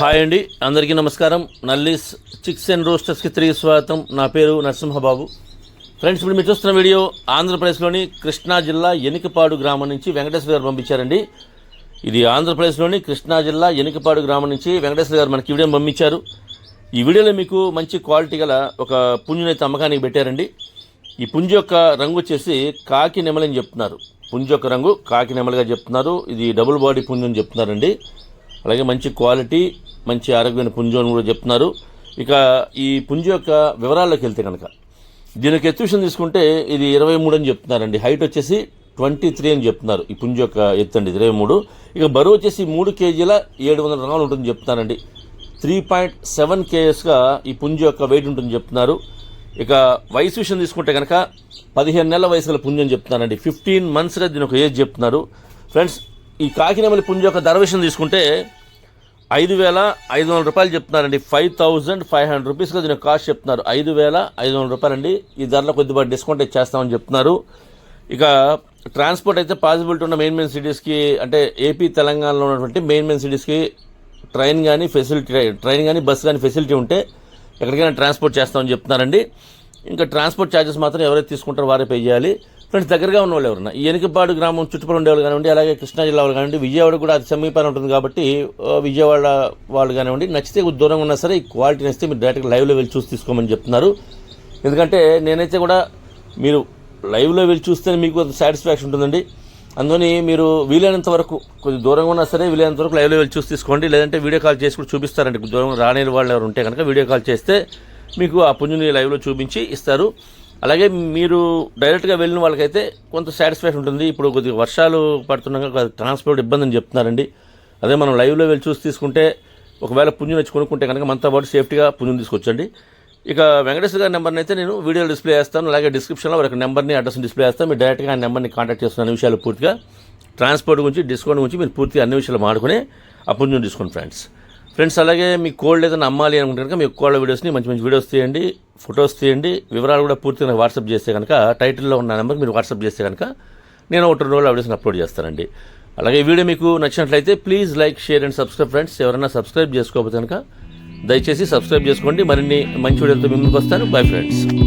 Hi అండి. అందరికీ నమస్కారం. నల్లీస్ చిక్స్ అండ్ రోస్టర్స్కి తిరిగి స్వాగతం. నా పేరు నరసింహబాబు. ఫ్రెండ్స్ ఇప్పుడు మీరు చూస్తున్న వీడియో ఆంధ్రప్రదేశ్లోని కృష్ణా జిల్లా ఎనికపాడు గ్రామం నుంచి వెంకటేశ్వర గారు పంపించారండి. ఇది ఆంధ్రప్రదేశ్లోని కృష్ణా జిల్లా ఎనికపాడు గ్రామం నుంచి వెంకటేశ్వర గారు మనకి వీడియో పంపించారు. ఈ వీడియోలో మీకు మంచి క్వాలిటీ గల ఒక పుంజునైతే అమ్మకానికి పెట్టారండి. ఈ పుంజు యొక్క రంగు వచ్చేసి కాకి నెమలని చెప్తున్నారు. పుంజు యొక్క రంగు కాకి నెమలిగా చెప్తున్నారు. ఇది డబుల్ బాడీ పుంజు అని చెప్తున్నారండి. అలాగే మంచి క్వాలిటీ మంచి ఆరోగ్యమైన పుంజు అని కూడా చెప్తున్నారు. ఇక ఈ పుంజు యొక్క వివరాల్లోకి వెళ్తే కనుక దీనికి ఎత్తు విషయం తీసుకుంటే ఇది ఇరవై మూడు అని చెప్తున్నారండి. హైట్ వచ్చేసి ట్వంటీ త్రీ అని చెప్తున్నారు. ఈ పుంజు యొక్క ఎత్తు అండి ఇరవై మూడు. ఇక బరువు వచ్చేసి మూడు కేజీల ఏడు వందల గ్రాములు ఉంటుందని చెప్తున్నారండి. త్రీ పాయింట్ సెవెన్ కేజెస్గా ఈ పుంజు యొక్క వెయిట్ ఉంటుందని చెప్తున్నారు. ఇక వయసు విషయం తీసుకుంటే కనుక పదిహేను నెలల వయసు గల పుంజం చెప్తున్నానండి ఫిఫ్టీన్ మంత్స్లో దీని ఒక ఏజ్ చెప్తున్నారు. ఫ్రెండ్స్ ఈ కాకినమలి పుంజు యొక్క ధర విషయం తీసుకుంటే ఐదు వేల ఐదు వందల రూపాయలు చెప్తున్నారండి. ఫైవ్ థౌజండ్ ఫైవ్ హండ్రెడ్ రూపీస్గా దీని కాస్ట్ చెప్తున్నారు. ఐదు వేల ఐదు వందల రూపాయలండి. ఈ ధరలో కొద్దిగా డిస్కౌంట్ ఇచ్చేస్తామని చెప్తున్నారు. ఇక ట్రాన్స్పోర్ట్ అయితే పాసిబిలిటీ ఉన్న మెయిన్ మెయిన్ సిటీస్కి అంటే ఏపీ తెలంగాణలో ఉన్నటువంటి మెయిన్ మెయిన్ సిటీస్కి ట్రైన్ కానీ ఫెసిలిటీ ట్రైన్ కానీ బస్సు కానీ ఫెసిలిటీ ఉంటే ఎక్కడికైనా ట్రాన్స్పోర్ట్ చేస్తామని చెప్తున్నారండి. ఇంకా ట్రాన్స్పోర్ట్ ఛార్జెస్ మాత్రం ఎవరైతే తీసుకుంటారో వారే పే చేయాలి. ఫ్రెండ్స్ దగ్గరగా ఉన్న వాళ్ళు ఎవరన్నా ఈ ఎనికపాడు గ్రామం చుట్టుపక్కల ఉండేవాళ్ళు కానివ్వండి అలాగే కృష్ణా జిల్లా వాళ్ళు కానివ్వండి విజయవాడ కూడా అది సమీపాన్ని ఉంటుంది కాబట్టి విజయవాడ వాళ్ళు కానివ్వండి నచ్చితే దూరంగా ఉన్నా సరే ఈ క్వాలిటీ నచ్చితే మీరు డైరెక్ట్గా లైవ్లో వెళ్ళి చూసి తీసుకోమని చెప్తున్నారు. ఎందుకంటే నేనైతే కూడా మీరు లైవ్లో వెళ్ళి చూస్తేనే మీకు సాటిస్ఫాక్షన్ ఉంటుందండి. అందుకని మీరు వీలైనంత వరకు కొద్ది దూరంగా ఉన్నా సరే వీలైనంత వరకు లైవ్లో వెళ్ళి చూసి తీసుకోండి. లేదంటే వీడియో కాల్ చేసి కూడా చూపిస్తారండి. దూరంగా రాని వాళ్ళు ఎవరు ఉంటే కనుక వీడియో కాల్ చేస్తే మీకు ఆ పుంజుని లైవ్లో చూపించి ఇస్తారు. అలాగే మీరు డైరెక్ట్గా వెళ్ళిన వాళ్ళకైతే కొంత సాటిస్ఫాక్షన్ ఉంటుంది. ఇప్పుడు కొద్దిగా వర్షాలు పడుతున్నాక ట్రాన్స్పోర్ట్ ఇబ్బంది అని చెప్తున్నారండి. అదే మనం లైవ్లో వెళ్ళి చూసి తీసుకుంటే ఒకవేళ పుంజుని వచ్చి కొనుక్కుంటే కనుక మనతో పాటు సేఫ్టీగా పుంజుని తీసుకొచ్చండి. ఇక వెంకటేశ్వర గారి నెంబర్ని అయితే నేను వీడియోలో డిస్ప్లే చేస్తాను. అలాగే డిస్క్రిప్షన్లో వారికి నెంబర్ని అడ్రస్ని డిస్ప్లే చేస్తాను. మీరు డైరెక్ట్గా ఆ నెంబర్ని కాంటాక్ట్ చేస్తున్న విషయాలు పూర్తిగా ట్రాన్స్పోర్ట్ గురించి డిస్కౌంట్ గురించి మీరు పూర్తిగా అన్ని విషయాలు మాడుకుని అప్పుడు నేను డిస్కౌంట్ ఫ్రెండ్స్ ఫ్రెండ్స్ అలాగే మీ కోల్డ్ ఏదైనా అమ్మాలి అనుకుంటే కనుక మీ కోళ్ళ వీడియోస్ని మంచి మంచి వీడియోస్ తీయండి ఫొటోస్ తీయండి. వివరాలు కూడా పూర్తిగా నాకు వాట్సాప్ చేస్తే కనుక టైటిల్లో ఉన్న నెంబర్ మీరు వాట్సాప్ చేస్తే కనుక నేను ఒకటి రెండు రోజులు ఆ వీడియోస్ని అప్లోడ్ చేస్తానండి. అలాగే ఈ వీడియో మీకు నచ్చినట్లయితే please like share and subscribe friends ఎవరైనా సబ్స్క్రైబ్ చేసుకోకపోతే కనుక దయచేసి సబ్స్క్రైబ్ చేసుకోండి. మరిన్ని మంచి వీడియోలతో మీ ముందుకు వస్తాను. Bye friends